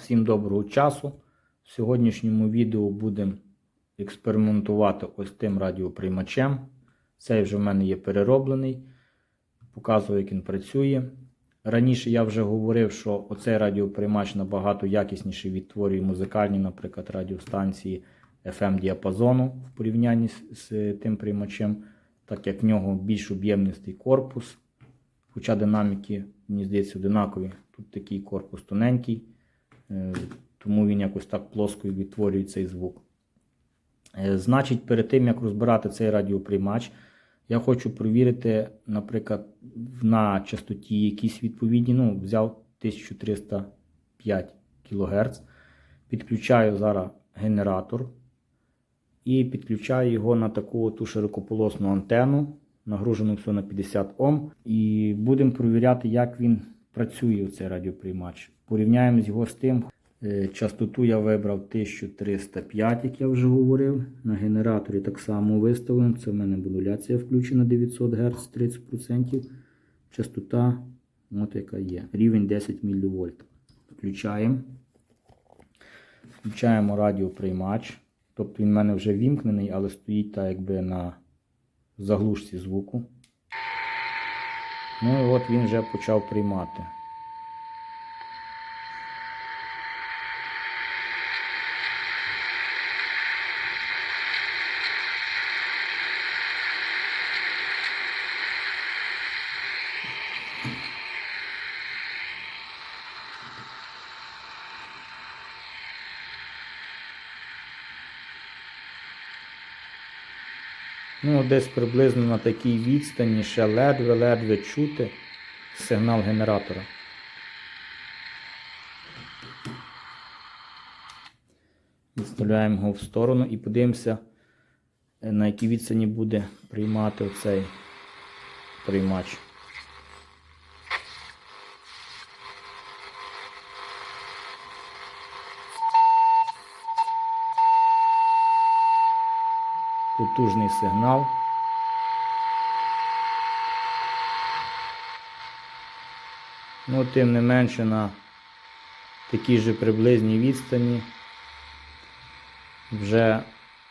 всім доброго часу. В сьогоднішньому відео будемо експериментувати ось тим радіоприймачем. Цей вже в мене є перероблений. Показую, як він працює. Раніше я вже говорив, що оцей радіоприймач набагато якісніше відтворює музикальні, наприклад, радіостанції FM діапазону в порівнянні з, тим приймачем, так як в нього більш об'ємнистий корпус. Хоча динаміки, мені здається, одинакові. Тут такий корпус тоненький, тому він якось так плоско відтворює цей звук. Е, Значить, перед тим, як розбирати цей радіоприймач, я хочу провірити, наприклад, на частоті якісь відповідні. Ну, взяв 1305 кГц. Підключаю зараз генератор і підключаю його на таку ту широкополосну антенну, нагружену все на 50 Ом. І будемо перевіряти, як він працює, цей радіоприймач. Порівняємо його з тим. Е, Частоту я вибрав 1305, як я вже говорив. На генераторі так само виставлено. Це в мене модуляція включена 900 Гц 30%. Частота, от яка є. Рівень 10 мВ. Включаємо. Включаємо радіоприймач. Тобто він в мене вже вімкнений, але стоїть так якби на заглушці звуку. Ну і от він вже почав приймати. Ну, десь приблизно на такій відстані ще ледве-ледве чути сигнал генератора. Відставляємо його в сторону і подивимося, е, на якій відстані буде приймати оцей приймач. Потужний сигнал. Ну, тим не менше на такій же приблизній відстані вже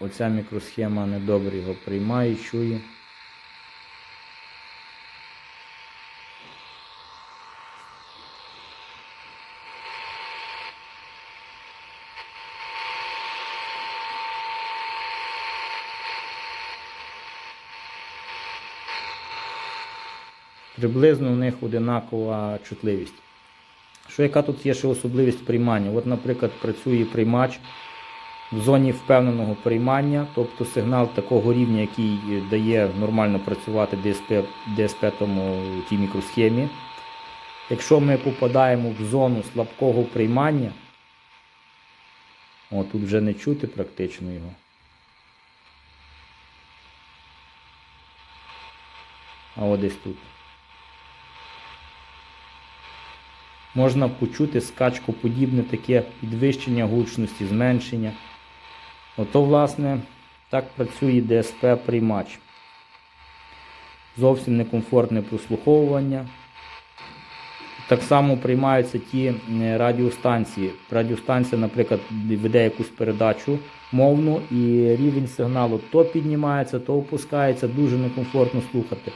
оця мікросхема недобре його приймає, чує. Приблизно у них одинакова чутливість. Що яка тут є ще особливість приймання? От, наприклад, працює приймач в зоні впевненого приймання, тобто сигнал такого рівня, який дає нормально працювати DSP, DSP тому тій мікросхемі. Якщо ми попадаємо в зону слабкого приймання, о, тут вже не чути практично його. А от десь тут. Можна почути скачкоподібне таке підвищення гучності, зменшення. Ото, власне, так працює ДСП-приймач. Зовсім некомфортне прослуховування. Так само приймаються ті радіостанції. Радіостанція, наприклад, веде якусь передачу мовну і рівень сигналу то піднімається, то опускається, дуже некомфортно слухати.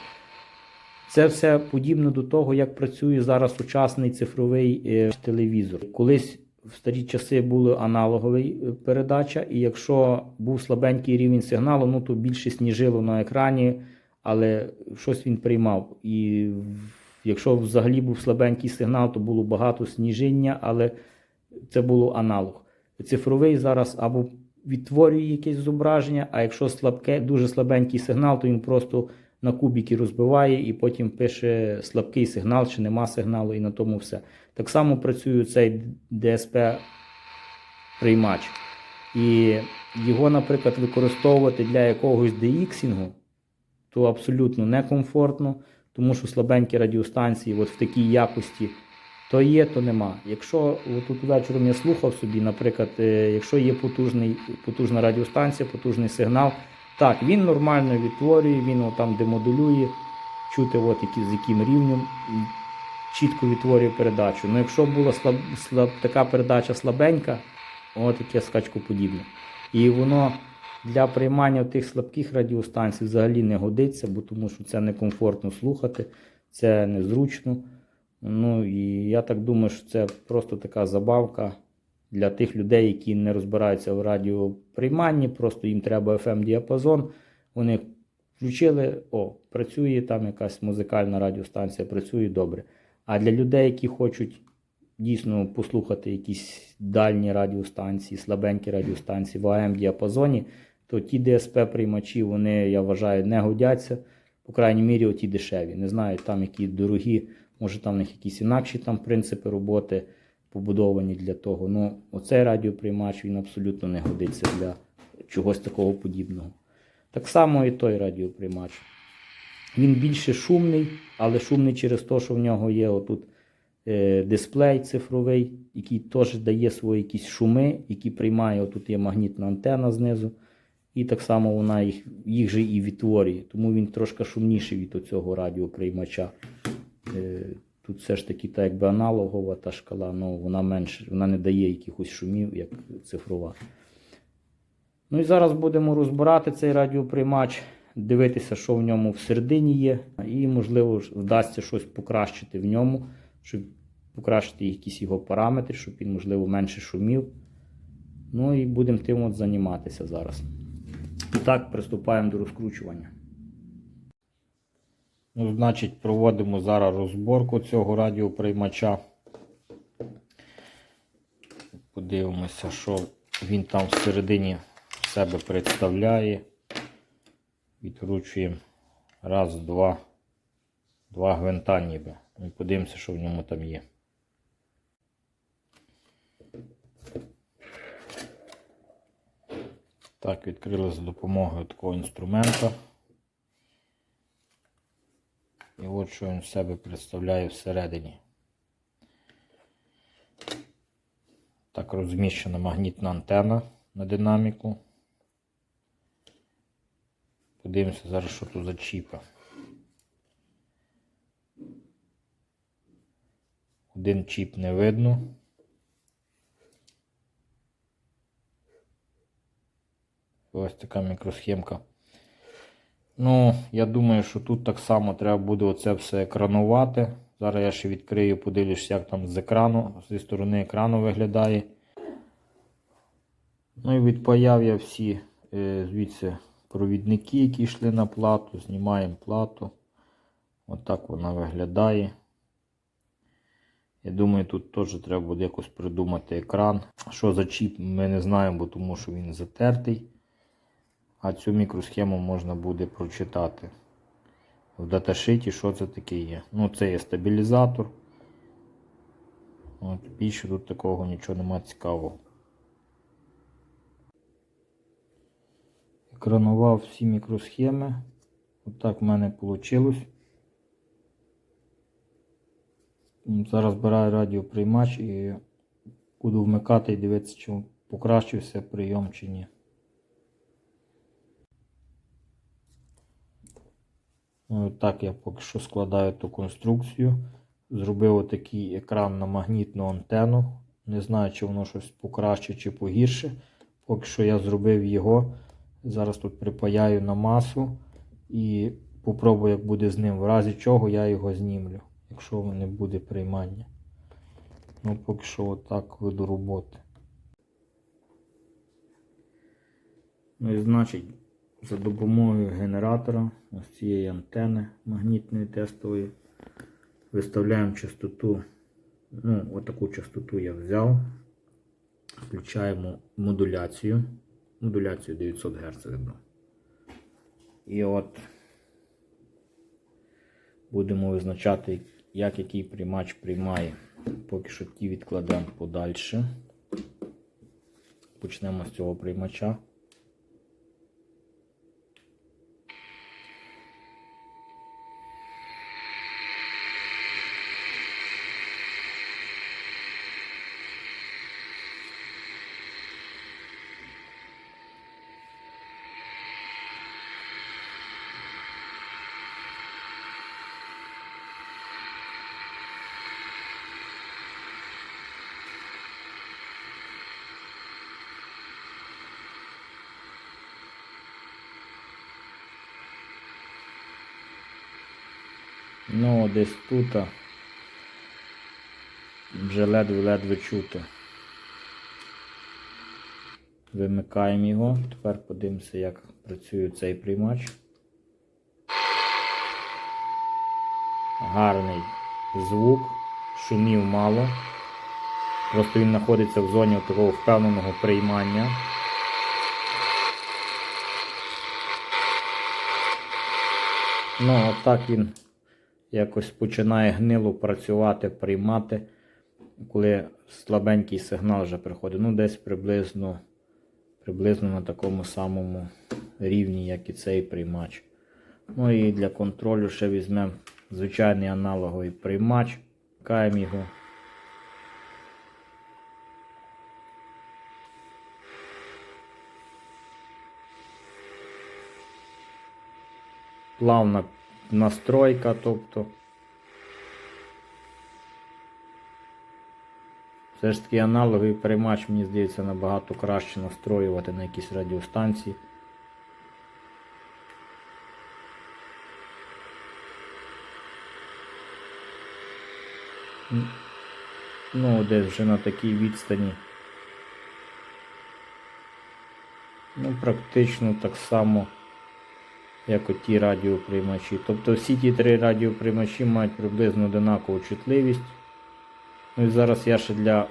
Це все подібно до того, як працює зараз сучасний цифровий е, телевізор. Колись в старі часи була аналоговий е, передача, і якщо був слабенький рівень сигналу, ну то більше сніжило на екрані, але щось він приймав. І якщо взагалі був слабенький сигнал, то було багато сніження, але це було аналог. Цифровий зараз або відтворює якесь зображення, а якщо слабке, дуже слабенький сигнал, то він просто на кубики розбиває і потім пише слабкий сигнал, чи нема сигналу, і на тому все. Так само працює цей DSP приймач. І його, наприклад, використовувати для якогось DX, то абсолютно некомфортно, тому що слабенькі радіостанції от в такій якості то є, то нема. Якщо тут вечором я слухав собі, наприклад, е, якщо є потужний, потужна радіостанція, потужний сигнал. Так, він нормально відтворює, він там демодулює, чути, от, які, з яким рівнем чітко відтворює передачу. Ну якщо була слаб, слаб, така передача слабенька, от таке скачкоподібне. І воно для приймання тих слабких радіостанцій взагалі не годиться, бо тому що це некомфортно слухати, це незручно. Ну і я так думаю, що це просто така забавка для тих людей, які не розбираються в радіоприйманні, просто їм треба FM діапазон. Вони включили, о, працює там якась музикальна радіостанція, працює добре. А для людей, які хочуть дійсно послухати якісь дальні радіостанції, слабенькі радіостанції в АМ діапазоні, то ті ДСП-приймачі, вони, я вважаю, не годяться. По крайній мірі, оті дешеві. Не знаю, там які дорогі, може там в них якісь інакші там принципи роботи побудовані для того. Ну, оцей радіоприймач він абсолютно не годиться для чогось такого подібного. Так само і той радіоприймач. Він більше шумний, але шумний через те, що в нього є отут е, дисплей цифровий, який теж дає свої якісь шуми, які приймає. Отут є магнітна антена знизу. І так само вона їх, їх же і відтворює. Тому він трошки шумніший від цього радіоприймача. Тут все ж таки та якби аналогова та шкала, але вона менше, вона не дає якихось шумів, як цифрова. Ну і зараз будемо розбирати цей радіоприймач, дивитися, що в ньому всередині є, і, можливо, вдасться щось покращити в ньому, щоб покращити якісь його параметри, щоб він, можливо, менше шумів. Ну і будемо тим от займатися зараз. І так, приступаємо до розкручування. Ну, значить, проводимо зараз розборку цього радіоприймача. Подивимося, що він там всередині себе представляє. Відкручуємо раз, два, два гвинта ніби. І подивимося, що в ньому там є. Так, відкрили за допомогою такого інструмента. І от що він в себе представляє всередині. Так розміщена магнітна антена на динаміку. Подивимося зараз, що тут за чіпа. Один чіп не видно. Ось така мікросхемка. Ну, я думаю, що тут так само треба буде оце все екранувати. Зараз я ще відкрию, подивлюсь, як там з екрану, зі сторони екрану виглядає. Ну і відпаяв я всі е, звідси провідники, які йшли на плату. Знімаємо плату. Отак вона виглядає. Я думаю, тут теж треба буде якось придумати екран. Що за чіп, ми не знаємо, бо тому що він затертий. А цю мікросхему можна буде прочитати в даташиті, що це таке є. Ну, це є стабілізатор. От, Більше тут такого нічого нема цікавого. Екранував всі мікросхеми. Отак в мене вийшло. Зараз збираю радіоприймач і буду вмикати і дивитися, чи покращився прийом чи ні. Так я поки що складаю ту конструкцію. Зробив отакий екран на магнітну антенну. Не знаю, чи воно щось покраще чи погірше. Поки що я зробив його. Зараз тут припаяю на масу і попробую, як буде з ним. В разі чого я його знімлю, якщо не буде приймання. Ну, поки що отак веду роботи. Ну і значить. За допомогою генератора, ось цієї антени магнітної тестової, виставляємо частоту, ну, отаку частоту я взяв, включаємо модуляцію, модуляцію 900 Гц. І от будемо визначати, як який приймач приймає. Поки що ті відкладемо подальше. Почнемо з цього приймача. Ну, десь тут. Вже ледве-ледве чути. Вимикаємо його. Тепер подивимося, як працює цей приймач. Гарний звук, шумів мало. Просто він знаходиться в зоні такого впевненого приймання. Ну, отак він якось починає гнило працювати, приймати, коли слабенький сигнал вже приходить. Ну, десь приблизно, приблизно на такому самому рівні, як і цей приймач. Ну і для контролю ще візьмемо звичайний аналоговий приймач, каємо його. Плавна настройка, тобто. Все ж таки аналоговий приймач, мені здається, набагато краще настроювати на якісь радіостанції. Ну, десь вже на такій відстані. Ну, практично так само, як оті радіоприймачі. Тобто всі ті три радіоприймачі мають приблизно одинакову чутливість. Ну і зараз я ще для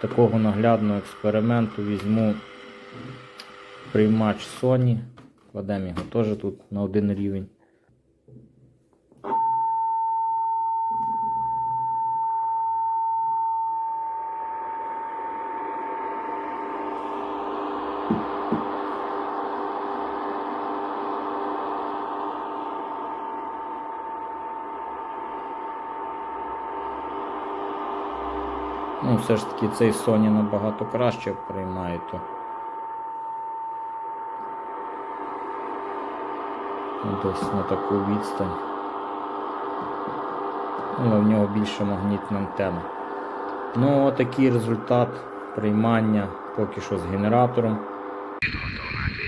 такого наглядного експерименту візьму приймач Sony. Кладемо його теж тут на один рівень. Ну, все ж таки цей Sony набагато краще приймає то. Десь на таку відстань. Але в нього більше магнітна антенна. Ну, отакий результат приймання поки що з генератором.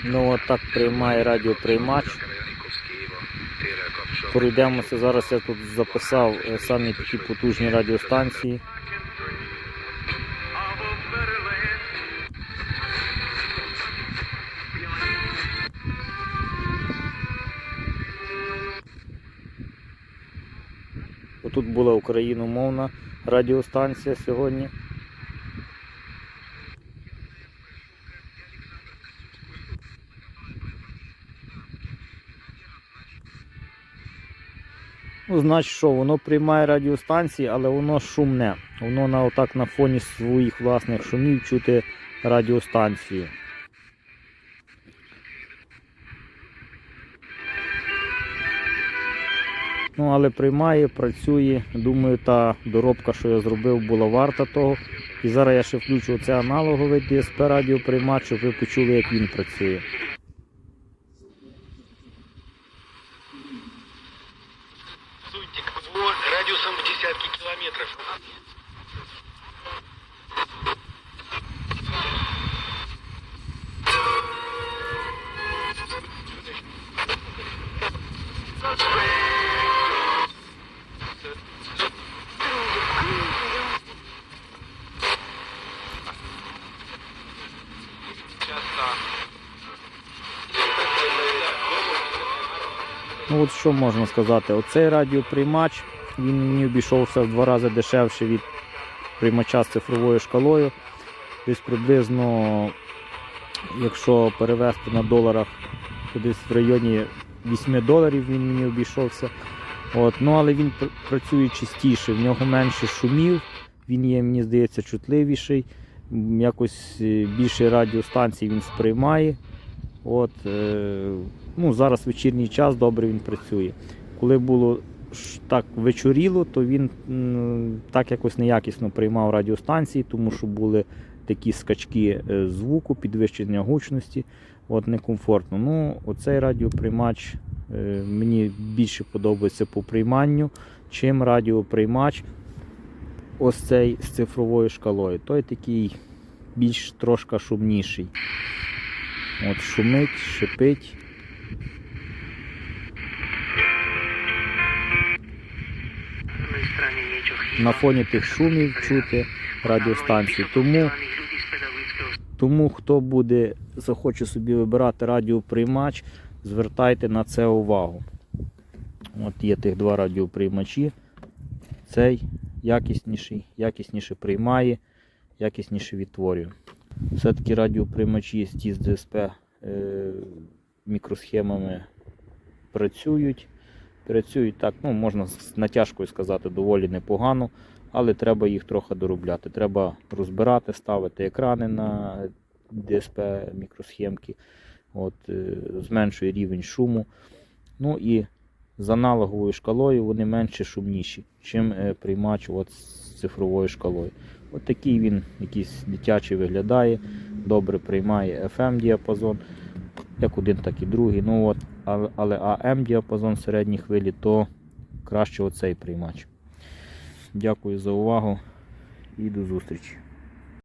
Ну, от так приймає радіоприймач. Пройдемося. Зараз я тут записав е, самі такі потужні радіостанції. Тут була україномовна радіостанція сьогодні. Ну, значить, що воно приймає радіостанції, але воно шумне. Воно на, отак на фоні своїх власних шумів чути радіостанцію. Ну, але приймає, працює. Думаю, та доробка, що я зробив, була варта того. І зараз я ще включу оце аналоговий DSP радіоприймач, щоб ви почули, як він працює. Що можна сказати, оцей радіоприймач, він мені обійшовся в два рази дешевше від приймача з цифровою шкалою. Десь приблизно, якщо перевести на доларах, то десь в районі 8 доларів він мені обійшовся. От, ну, але він пр- працює чистіше, в нього менше шумів, він є, мені здається, чутливіший. Якось е, більше радіостанцій він сприймає. От, е, ну, зараз вечірній час добре він працює. Коли було так вечоріло, то він так якось неякісно приймав радіостанції, тому що були такі скачки е, звуку, підвищення гучності. От некомфортно. Ну, оцей радіоприймач е, мені більше подобається по прийманню, чим радіоприймач ось цей з цифровою шкалою. Той такий більш трошки шумніший. От шумить, шипить. На фоні тих шумів чути радіостанції. Тому, тому хто буде захоче собі вибирати радіоприймач, звертайте на це увагу. От є тих два радіоприймачі. Цей якісніший, якісніше приймає, якісніше відтворює. Все-таки радіоприймачі з ТІС ДСП е, мікросхемами працюють. Працюють так, ну можна з натяжкою сказати, доволі непогано, але треба їх трохи доробляти. Треба розбирати, ставити екрани на ДСП мікросхемки, от, е, зменшує рівень шуму. Ну і з аналоговою шкалою вони менше шумніші, чим е, приймач от з цифровою шкалою. От такий він якийсь дитячий виглядає, добре приймає FM діапазон, як один, так і другий. Ну, от, але, але AM діапазон середній хвилі, то краще оцей приймач. Дякую за увагу і до зустрічі.